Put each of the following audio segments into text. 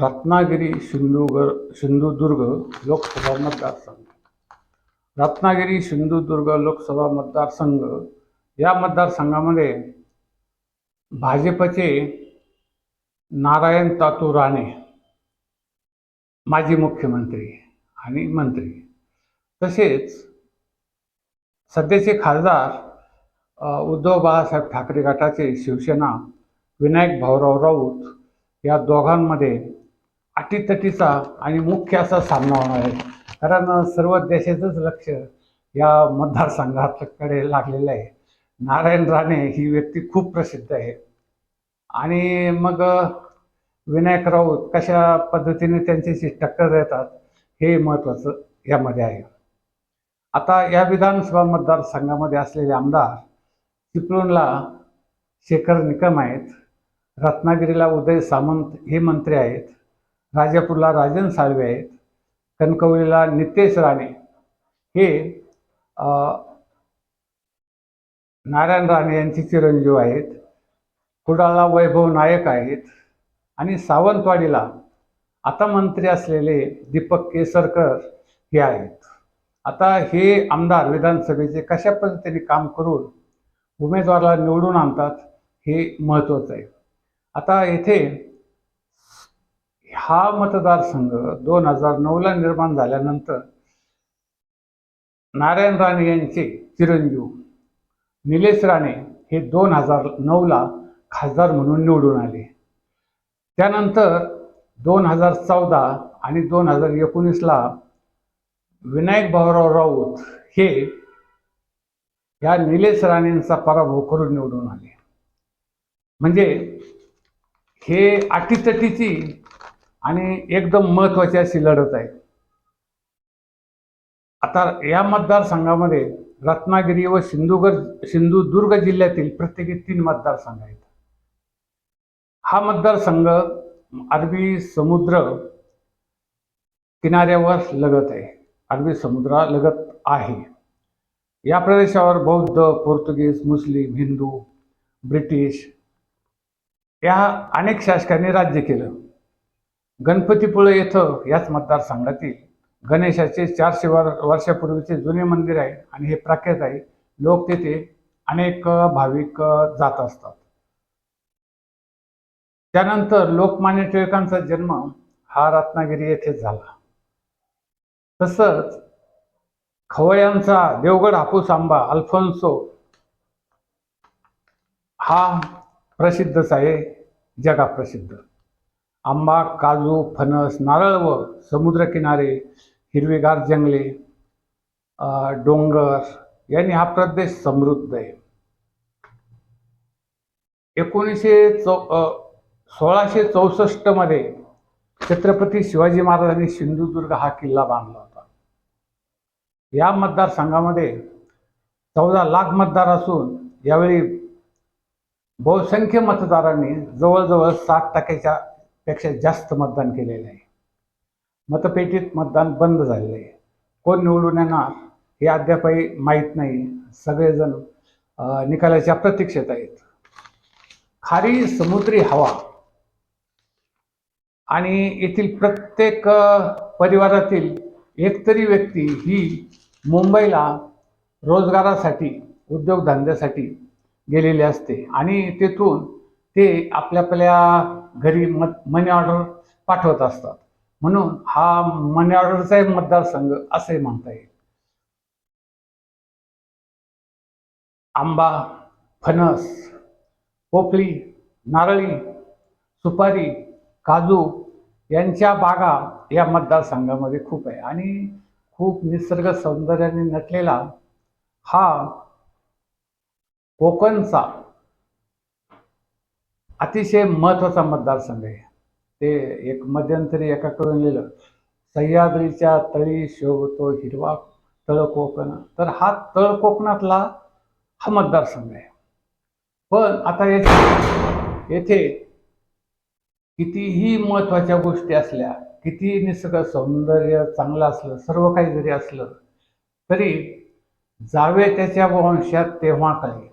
रत्नागिरी सिंधुगर सिंधुदुर्ग लोकसभा मतदारसंघ. रत्नागिरी सिंधुदुर्ग लोकसभा मतदारसंघ या मतदारसंघामध्ये भाजपचे नारायण तातू राणे माजी मुख्यमंत्री आणि मंत्री. तसेच सध्याचे खासदार उद्धव बाळासाहेब ठाकरे गटाचे शिवसेना विनायक भाऊराव राऊत या दोघांमध्ये अटीतटीचा आणि मुख्य असा सामना होणार आहे. कारण सर्व देशाचंच लक्ष या मतदारसंघाकडे लागलेलं आहे. नारायण राणे ही व्यक्ती खूप प्रसिद्ध आहे. आणि मग विनायक राऊत कशा पद्धतीने त्यांच्याशी टक्कर देतात हे महत्त्वाचं यामध्ये आहे. आता या विधानसभा मतदारसंघामध्ये असलेले आमदार चिपळूणला शेखर निकम आहेत रत्नागिरीला उदय सामंत हे मंत्री आहेत. राजापूरला राजन साळवे आहेत. कणकवलीला नितेश राणे. हे नारायण राणे यांचे चिरंजीव आहेत. कुडाळला वैभव नायक आहेत. आणि सावंतवाडीला आता मंत्री असलेले दीपक केसरकर हे आहेत. आता हे आमदार विधानसभेचे कशा पद्धतीने काम करून उमेदवाराला निवडून आणतात हे महत्त्वाचं आहे. आता येथे हा मतदारसंघ दोन हजार नऊला निर्माण झाल्यानंतर नारायण राणे यांचे चिरंजीव निलेश राणे हे दोन हजार नऊला खासदार म्हणून निवडून आले. त्यानंतर दोन हजार चौदा आणि दोन हजार एकोणीसला विनायक भाऊराव राऊत हे या निलेश राणेंचा पराभव करून निवडून आले. म्हणजे हे अटीतटीची आणि एकदम महत्त्वाची अशी लढत आहे. आता या मतदारसंघामध्ये रत्नागिरी व सिंधुगर सिंधुदुर्ग जिल्ह्यातील प्रत्येकी तीन मतदारसंघ आहेत. हा मतदारसंघ अरबी समुद्र किनाऱ्यावर लगत आहे. अरबी समुद्रालगत आहे. या प्रदेशावर बौद्ध पोर्तुगीज मुस्लिम हिंदू ब्रिटिश या अनेक शासकांनी राज्य केलं. गणपतीपुळे येथं याच मतदारसंघातील गणेशाचे चारशे वर वर्षापूर्वीचे जुने मंदिर आहे आणि हे प्रख्यात आहे. लोक तेथे अनेक भाविक जात असतात. त्यानंतर लोकमान्य टिळकांचा जन्म हा रत्नागिरी येथेच झाला. तसंच खवयांचा देवगड हापूस आंबा अल्फोन्सो हा प्रसिद्धच आहे जगाप्रसिद्ध. आंबा काजू फणस नारळ व समुद्रकिनारे हिरवीगार जंगले डोंगर यांनी हा प्रदेश समृद्ध आहे. एकोणीसशे चौ सोळाशे चौसष्टमध्ये छत्रपती शिवाजी महाराजांनी सिंधुदुर्ग हा किल्ला बांधला होता. या मतदारसंघामध्ये चौदा लाख मतदार असून यावेळी बहुसंख्य मतदारांनी जवळजवळ सात टक्क्याच्या पेक्षा जास्त मतदान केलेलं आहे. मतपेटीत मतदान बंद झालेलं आहे. कोण निवडून येणार हे अद्यापही माहीत नाही. सगळेजण निकालाच्या प्रतीक्षेत आहेत. खारी समुद्री हवा. आणि येथील प्रत्येक परिवारातील एकतरी व्यक्ती ही मुंबईला रोजगारासाठी उद्योगधंद्यासाठी गेलेली असते. आणि तेथून ते आपल्या आपल्या घरी मत मनी ऑर्डर पाठवत असतात. म्हणून हा मनी ऑर्डरचा एक मतदारसंघ असे म्हणता येईल. आंबा फणस पोपली नारळी सुपारी काजू यांच्या बागा या मतदारसंघामध्ये खूप आहे. आणि खूप निसर्ग सौंदर्याने नटलेला हा कोकणचा अतिशय महत्त्वाचा मतदारसंघ आहे. ते एक मध्यंतरी एकाकडून लिहिलं सह्याद्रीच्या तळी शोभतो हिरवा तळ कोकण तर हा तळ कोकणातला हा मतदारसंघ आहे. पण आता येथे येथे कितीही महत्त्वाच्या गोष्टी असल्या किती निसर्ग सौंदर्य चांगलं असलं सर्व काही जरी असलं तरी जावे त्याच्या वंशात तेव्हा काही.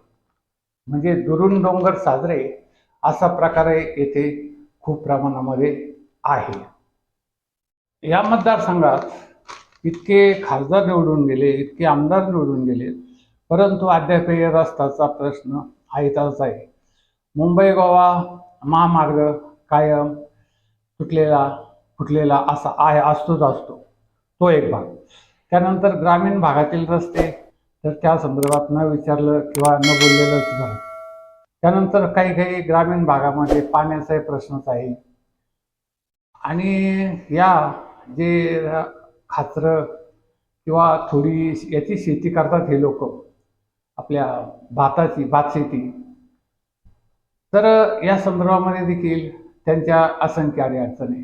म्हणजे दुरून डोंगर साजरे असा प्रकार येथे खूप प्रमाणामध्ये आहे. या मतदारसंघात इतके खासदार निवडून गेले इतके आमदार निवडून गेले परंतु अद्यापही रस्ताचा प्रश्न आहेतच आहे. मुंबई गोवा महामार्ग कायम तुटलेला फुटलेला असा आहे असतोच असतो. तो एक भाग. त्यानंतर ग्रामीण भागातील रस्ते तर त्या संदर्भात न विचारलं किंवा न बोललेलंच झालं त्यानंतर काही काही ग्रामीण भागामध्ये पाण्याचाही प्रश्नच आहे. आणि या जे खाचरं किंवा थोडी याची शेती करतात हे लोक आपल्या भाताची भात शेती. तर या संदर्भामध्ये देखील त्यांच्या असंख्य अडचणी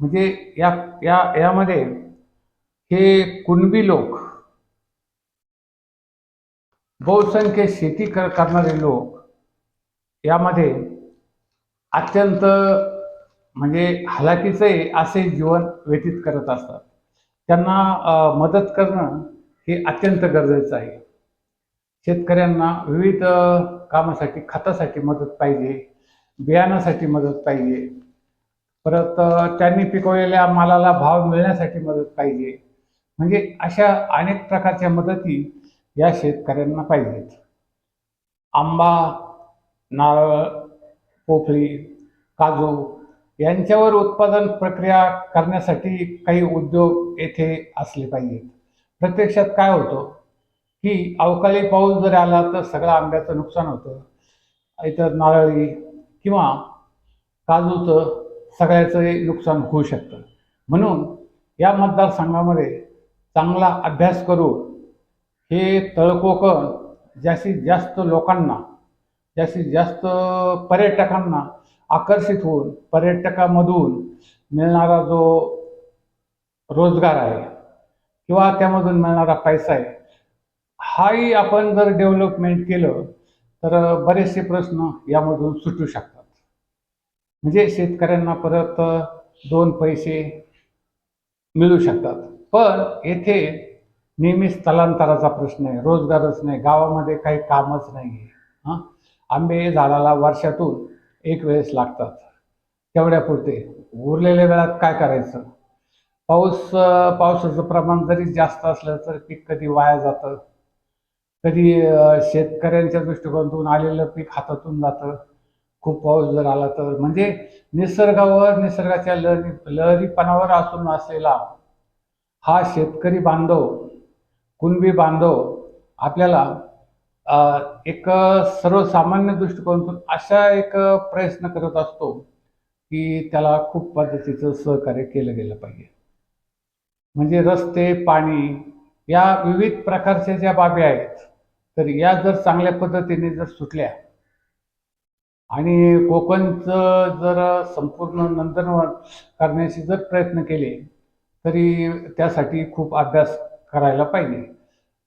म्हणजे या या यामध्ये हे कुणबी लोक बहुसंख्य शेती कर करणारे लोक यामध्ये अत्यंत म्हणजे हलाकीचे असे जीवन व्यतीत करत असतात. त्यांना मदत करणं हे अत्यंत गरजेचं आहे. शेतकऱ्यांना विविध कामासाठी खतासाठी मदत पाहिजे बियाणासाठी मदत पाहिजे. परत त्यांनी पिकवलेल्या मालाला भाव मिळण्यासाठी मदत पाहिजे. म्हणजे अशा अनेक प्रकारच्या मदती या शेतकऱ्यांना पाहिजेत. आंबा नारळ पोफळी काजू यांच्यावर उत्पादन प्रक्रिया करण्यासाठी काही उद्योग येथे असले पाहिजेत. प्रत्यक्षात काय होतं की अवकाळी पाऊस जर आला तर सगळं आंब्याचं नुकसान होतं. इतर नारळी किंवा काजूचं सगळ्याचं नुकसान होऊ शकतं. म्हणून या मतदारसंघामध्ये चांगला अभ्यास करून हे तळकोकण जास्तीत जास्त लोकांना जास्तीत जास्त पर्यटकांना आकर्षित होऊन पर्यटकामधून मिळणारा जो रोजगार आहे किंवा त्यामधून मिळणारा पैसा आहे हाही आपण जर डेव्हलपमेंट केलं तर बरेचसे प्रश्न यामधून सुटू शकतात. म्हणजे शेतकऱ्यांना परत दोन पैसे मिळू शकतात. पण येथे नेहमी स्थलांतराचा प्रश्न आहे रोजगारच नाही गावामध्ये काही कामच नाही आहे हां? आंबे झाडाला वर्षातून एक वेळेस लागतात. तेवढ्यापुरते उरलेल्या वेळात काय करायचं? पाऊस पावसाचं प्रमाण जरी जास्त असलं तर पीक कधी वाया जातं. कधी शेतकऱ्यांच्या दृष्टिकोनातून आलेलं पीक हातातून जातं. खूप पाऊस जर आला तर. म्हणजे निसर्गावर निसर्गाच्या लहरी लहरीपणावर असून असलेला हा शेतकरी बांधव कुणबी बांधव आपल्याला एक सर्वसामान्य दृष्टिकोनातून अशा एक प्रयत्न करत असतो की त्याला खूप पद्धतीचं सहकार्य केलं गेलं पाहिजे. म्हणजे रस्ते पाणी या विविध प्रकारच्या ज्या बाबी आहेत तर या जर चांगल्या पद्धतीने जर सुटल्या आणि कोकणचं जर संपूर्ण नंदनवन करण्याचे जर प्रयत्न केले तरी त्यासाठी खूप अभ्यास करायला पाहिजे.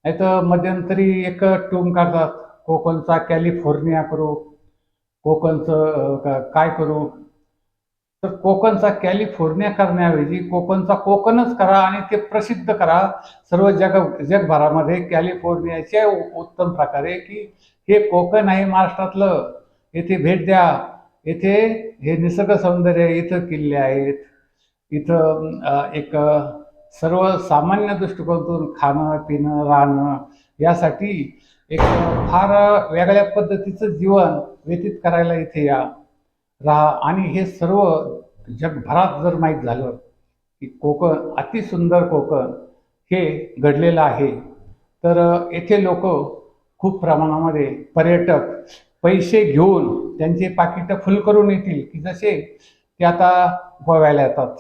नाही तर मध्यंतरी एक टूम काढतात. कोकणचा कॅलिफोर्निया करू कोकणचं का- काय करू? तर कोकणचा कॅलिफोर्निया करण्याऐवजी कोकणचा कोकणच करा आणि ते प्रसिद्ध करा. सर्व जग जगभरामध्ये कॅलिफोर्नियाचे उत्तम प्रकारे की हे कोकण आहे महाराष्ट्रातलं. येथे भेट द्या. येथे हे निसर्ग सौंदर्य इथं किल्ले आहेत. इथं एक सर्व सामान्य दृष्टिकोनातून खाणं पिणं राहणं यासाठी एक फार वेगळ्या पद्धतीचं जीवन व्यतीत करायला इथे या. राहा. आणि हे सर्व जगभरात जर माहीत झालं की कोकण अतिसुंदर कोकण हे घडलेलं आहे तर येथे लोक खूप प्रमाणामध्ये पर्यटक पैसे घेऊन त्यांचे पाकिटं फुल करून येतील की जसे ते आता गोव्याला येतात.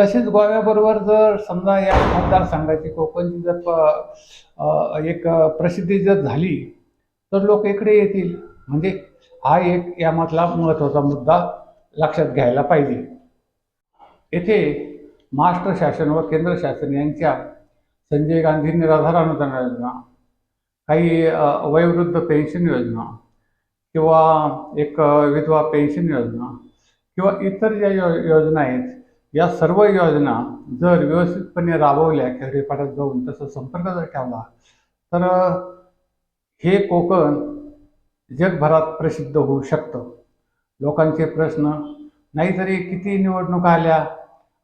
तसेच गोव्याबरोबर जर समजा या मतदारसंघाची कोकणची जर प- एक प्रसिद्धी जर झाली तर लोक इकडे येतील. म्हणजे हा एक यामधला महत्त्वाचा मुद्दा लक्षात घ्यायला पाहिजे. येथे महाराष्ट्र शासन व केंद्र शासन यांच्या संजय गांधी निराधार अनुदान योजना काही वयोवृद्ध पेन्शन योजना किंवा एक विधवा पेन्शन योजना किंवा इतर ज्या यो योजना आहेत या सर्व योजना जर व्यवस्थितपणे राबवल्या खेडेपाड्यात जाऊन तसं संपर्क जर ठेवला तर हे कोकण जगभरात प्रसिद्ध होऊ शकतं. लोकांचे प्रश्न नाहीतरी किती निवडणुका आल्या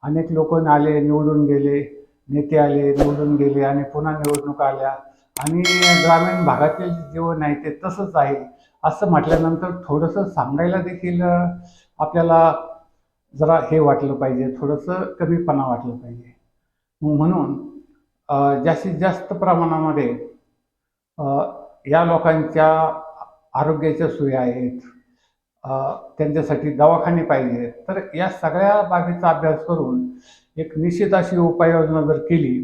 अनेक लोक आले निवडून गेले नेते आले निवडून गेले आणि पुन्हा निवडणुका आल्या आणि ग्रामीण भागातील जीवन आहे ते तसंच आहे. असं म्हटल्यानंतर थोडंसं सांगायला देखील आपल्याला जरा हे वाटलं पाहिजे थोडंसं कमीपणा वाटलं पाहिजे. मग म्हणून जास्तीत जास्त प्रमाणामध्ये या लोकांच्या आरोग्याच्या सोयी आहेत त्यांच्यासाठी दवाखाने पाहिजेत तर या सगळ्या बाबीचा अभ्यास करून एक निश्चित अशी उपाययोजना जर केली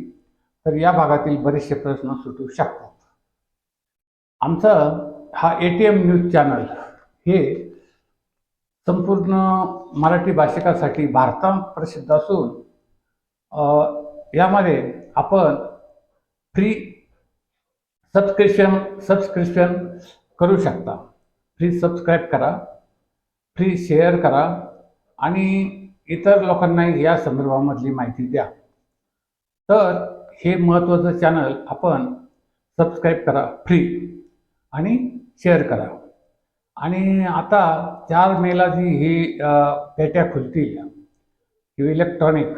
तर या भागातील बरेचसे प्रश्न सुटू शकतात. आमचं हा A T M news channel हे संपूर्ण मराठी भाषिकासाठी भारतात प्रसिद्ध असून यामध्ये आपण फ्री सबस्क्रिप्शन सबस्क्रिप्शन करू शकता. फ्री सबस्क्राईब करा फ्री शेअर करा आणि इतर लोकांनाही या संदर्भामधली माहिती द्या. तर हे महत्त्वाचं चॅनल आपण सबस्क्राईब करा फ्री आणि शेअर करा. आणि आता चार मेला जी ही पेट्या खुलतील इलेक्ट्रॉनिक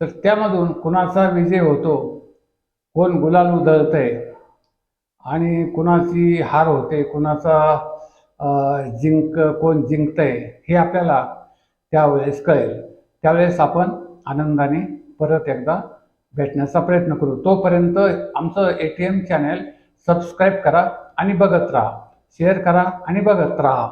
तर त्यामधून कुणाचा विजय होतो कोण गुलाल उधळतंय आणि कुणाची हार होते कुणाचा जिंक कोण जिंकतंय हे आपल्याला त्यावेळेस कळेल. त्यावेळेस आपण आनंदाने परत एकदा भेटण्याचा प्रयत्न करू. तोपर्यंत आमचं A T M channel subscribe करा आणि बघत राहा. शेअर करा आणि बघत राहा